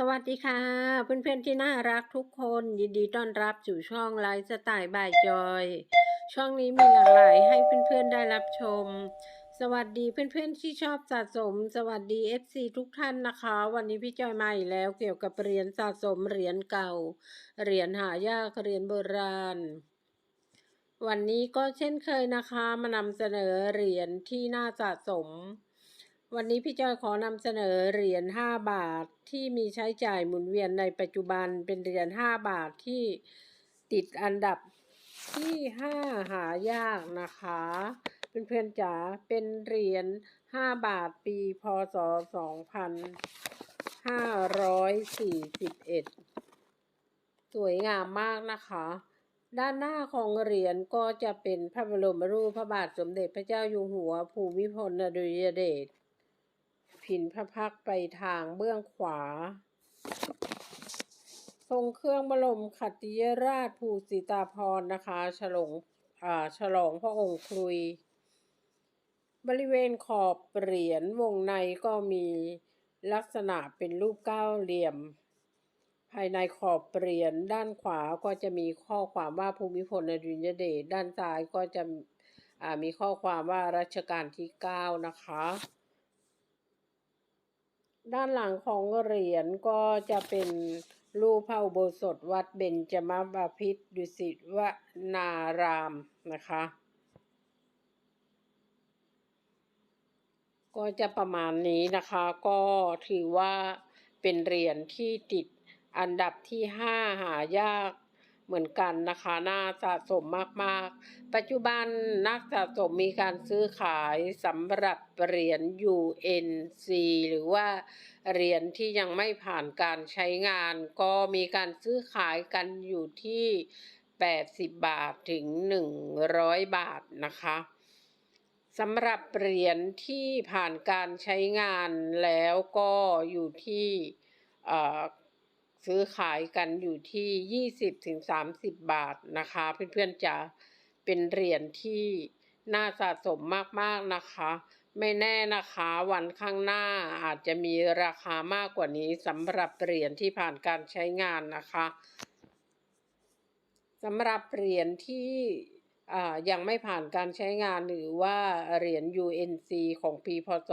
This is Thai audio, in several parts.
สวัสดีค่ะ เพื่อนๆที่น่ารักทุกคนยินดีต้อนรับสู่ช่องไลฟ์สไตล์บายจอย ช่องนี้มีหลากหลายให้เพื่อนๆได้รับชม สวัสดีเพื่อนๆที่ชอบสะสม สวัสดี FC ทุกท่านนะคะ วันนี้พี่จอยมาอีกแล้วเกี่ยวกับเหรียญสะสมเหรียญเก่า เหรียญหายากเหรียญโบราณ วันนี้ก็เช่นเคยนะคะมานำเสนอเหรียญที่น่าสะสม วันนี้พี่จอยขอนำเสนอเหรียญ5บาทที่มีใช้จ่ายหมุนเวียนในปัจจุบันเป็นเหรียญ5บาทที่ติดอันดับที่5หายากนะคะเพื่อนๆจ๋าเป็นเหรียญ5บาทปีพศ 2541 สวยงามมากนะคะ ด้านหน้าของเหรียญก็จะเป็นพระบรมรูปพระบาทสมเด็จพระเจ้าอยู่หัวภูมิพลอดุลยเดช ผินพระพักไปทางเบื้องขวา ทรงเครื่องบรมขัติยราชภูสิตาพรนะคะฉลองอ่าฉลองพระองค์ครุย บริเวณขอบเหรียญวงในก็มีลักษณะเป็นรูปเก้าเหลี่ยม ภายในขอบเหรียญด้านขวาก็จะมีข้อความว่าภูมิพลอดุลยเดชด้านซ้ายก็จะอ่ามีข้อความว่ารัชกาลที่ 9 นะคะ ด้านหลังของเหรียญก็จะเป็นรูปพระอุโบสถวัดเบญจมบพิตรดุสิตวนารามนะคะ ก็จะประมาณนี้นะคะ ก็ถือว่าเป็นเหรียญที่ติดอันดับที่ 5 หายาก เหมือนกันนะคะน่าสะสมมากๆ ปัจจุบันนักสะสมมีการซื้อขายสำหรับเหรียญ UNC หรือว่าเหรียญที่ยังไม่ผ่านการใช้งาน ก็มีการซื้อขายกันอยู่ที่ 80 บาทถึง 100 บาทนะคะสำหรับเหรียญที่ผ่านการใช้งานแล้วก็อยู่ที่ ซื้อขายกันอยู่ที่ 20ถึง30 บาทนะคะ เพื่อนๆจะเป็นเหรียญที่น่าสะสมมากๆนะคะ ไม่แน่นะคะวันข้างหน้าอาจจะมีราคามากกว่านี้สำหรับเหรียญที่ผ่านการใช้งานนะคะสำหรับเหรียญที่ ยังไม่ผ่านการใช้งานหรือว่าเหรียญ UNC ของปีพศ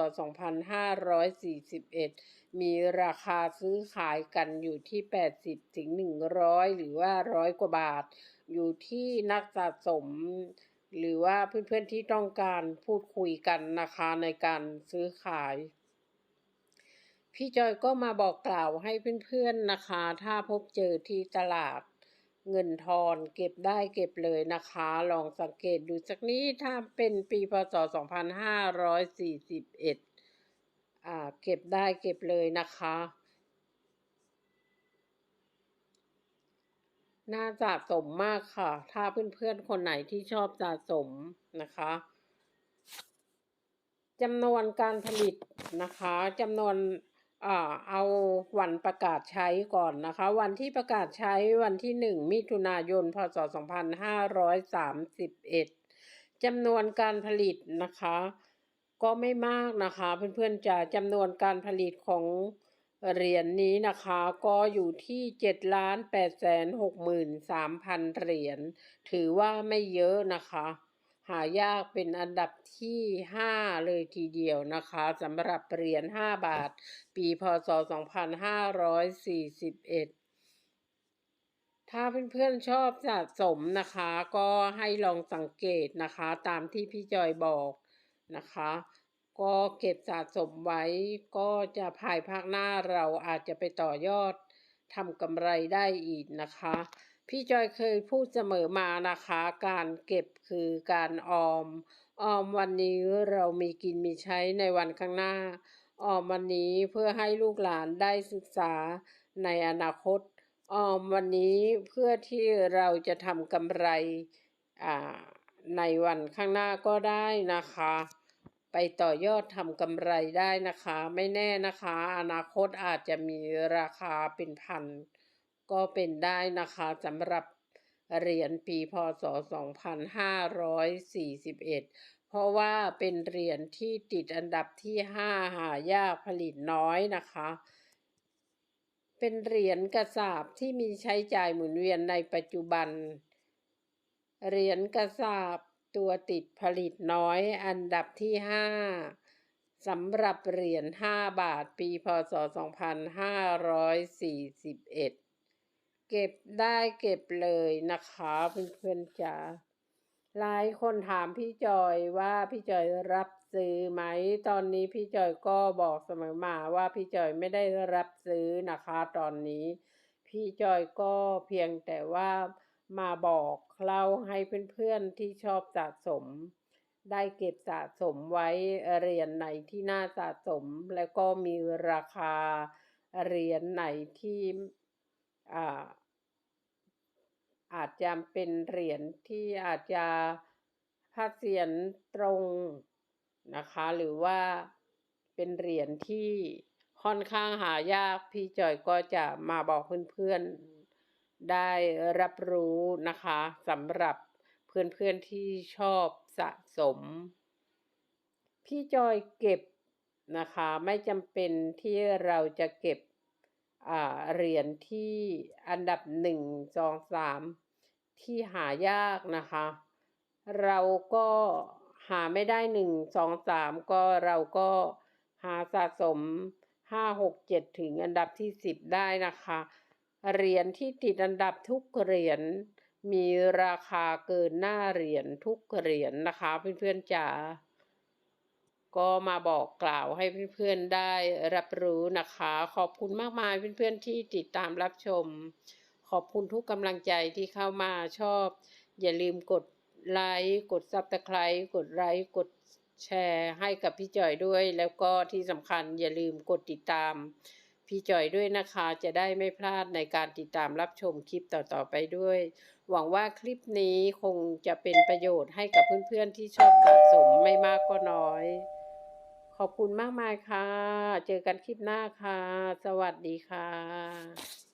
2541 มีราคาซื้อขายกันอยู่ที่ 80 ถึง 100 หรือว่าร้อยกว่าบาท อยู่ที่นักสะสม หรือว่าเพื่อนๆที่ต้องการพูดคุยกันนะคะในการซื้อขาย พี่จอยก็มาบอกกล่าวให้เพื่อนๆนะคะ ถ้าพบเจอที่ตลาด เงินทอนเก็บได้เก็บเลยนะคะ ลองสังเกตดูสักนี้ถ้าเป็นปีพศ 2541อ่าเก็บได้เก็บเลยนะคะ น่าสะสมมากค่ะ ถ้าเพื่อนๆคนไหนที่ชอบสะสมนะคะจำนวนการผลิตนะคะจำนวน เอาวันประกาศใช้ก่อนนะคะ วันที่ประกาศใช้วันที่ 1 มิถุนายน พศ 2531จำนวนการผลิตนะคะ ก็ไม่มากนะคะ เพื่อนๆจะจำนวนการผลิตของเหรียญนนี้นะคะ ก็อยู่ที่7ล้าน8แสน6หมื่น3พันเหรียญถือว่าไม่เยอะนะคะ หายากเป็นอันดับที่ 5 เลยทีเดียวนะคะสำหรับเหรียญ5บาท ปีพศ 2541ถ้าเพื่อนๆชอบสะสมนะคะ ก็ให้ลองสังเกตนะคะ ตามที่พี่จอยบอกนะคะ ก็เก็บสะสมไว้ ก็จะภายภาคหน้าเราอาจจะไปต่อยอดทำกำไรได้อีกนะคะ พี่จอยเคยพูดเสมอมานะคะ การเก็บคือการออม ออมวันนี้เรามีกินมีใช้ในวันข้างหน้า ออมวันนี้เพื่อให้ลูกหลานได้ศึกษาในอนาคต ออมวันนี้เพื่อที่เราจะทำกำไรในวันข้างหน้าก็ได้นะคะ ไปต่อยอดทำกำไรได้นะคะ ไม่แน่นะคะ อนาคตอาจจะมีราคาเป็นพัน ก็เป็นได้นะคะสำหรับเหรียญปีพศ 2541 เพราะว่าเป็นเหรียญที่ติดอันดับที่ 5 หายากผลิตน้อยนะคะ เป็นเหรียญกระสาบที่มีใช้จ่ายหมุนเวียนในปัจจุบัน เหรียญกระสาบตัวติดผลิตน้อยอันดับที่ 5สำหรับเหรียญ 5 บาทปีพศ 2541 เก็บได้เก็บเลยนะคะเพื่อนๆจ๋าหลายคนถามพี่จอยว่าพี่จอยรับซื้อไหม ตอนนี้พี่จอยก็บอกเสมอมาว่าพี่จอยไม่ได้รับซื้อนะคะ ตอนนี้ พี่จอยก็เพียงแต่ว่ามาบอกเล่าให้เพื่อนๆที่ชอบสะสม ได้เก็บสะสมไว้เหรียญไหนที่น่าสะสม แล้วก็มีราคาเหรียญไหนที่ อาอาจจะเป็นเหรียญที่อาจจะพระเศียรตรงนะคะ หรือว่าเป็นเหรียญที่ค่อนข้างหายากพี่จอยก็จะมาบอกเพื่อนๆได้รับรู้นะคะสำหรับเพื่อนๆที่ชอบสะสม พี่จอยเก็บนะคะ ไม่จำเป็นที่เราจะเก็บ เหรียญที่อันดับหนึ่งสองสามที่หายากนะคะ เราก็หาไม่ได้หนึ่งสองสามก็เราก็หาสะสมห้าหกเจ็ดถึงอันดับที่สิบได้นะคะ เหรียญที่ติดอันดับทุกเหรียญมีราคาเกินหน้าเหรียญทุกเหรียญนะคะเพื่อนๆจ๋า ก็มาบอกกล่าวให้เพื่อนๆได้รับรู้นะคะ ขอบคุณมากมายเพื่อนๆที่ติดตามรับชม ขอบคุณทุกกำลังใจที่เข้ามาชอบ อย่าลืมกดไลค์กดซับสไครต์กดไลค์กดแชร์ให้กับพี่จอยด้วย แล้วก็ที่สำคัญอย่าลืมกดติดตาม พี่จอยด้วยนะคะ จะได้ไม่พลาดในการติดตามรับชมคลิปต่อๆไปด้วย หวังว่าคลิปนี้คงจะเป็นประโยชน์ให้กับเพื่อนๆที่ชอบสะสมไม่มากก็น้อย ขอบคุณมากมายค่ะ เจอกันคลิปหน้าค่ะ สวัสดีค่ะ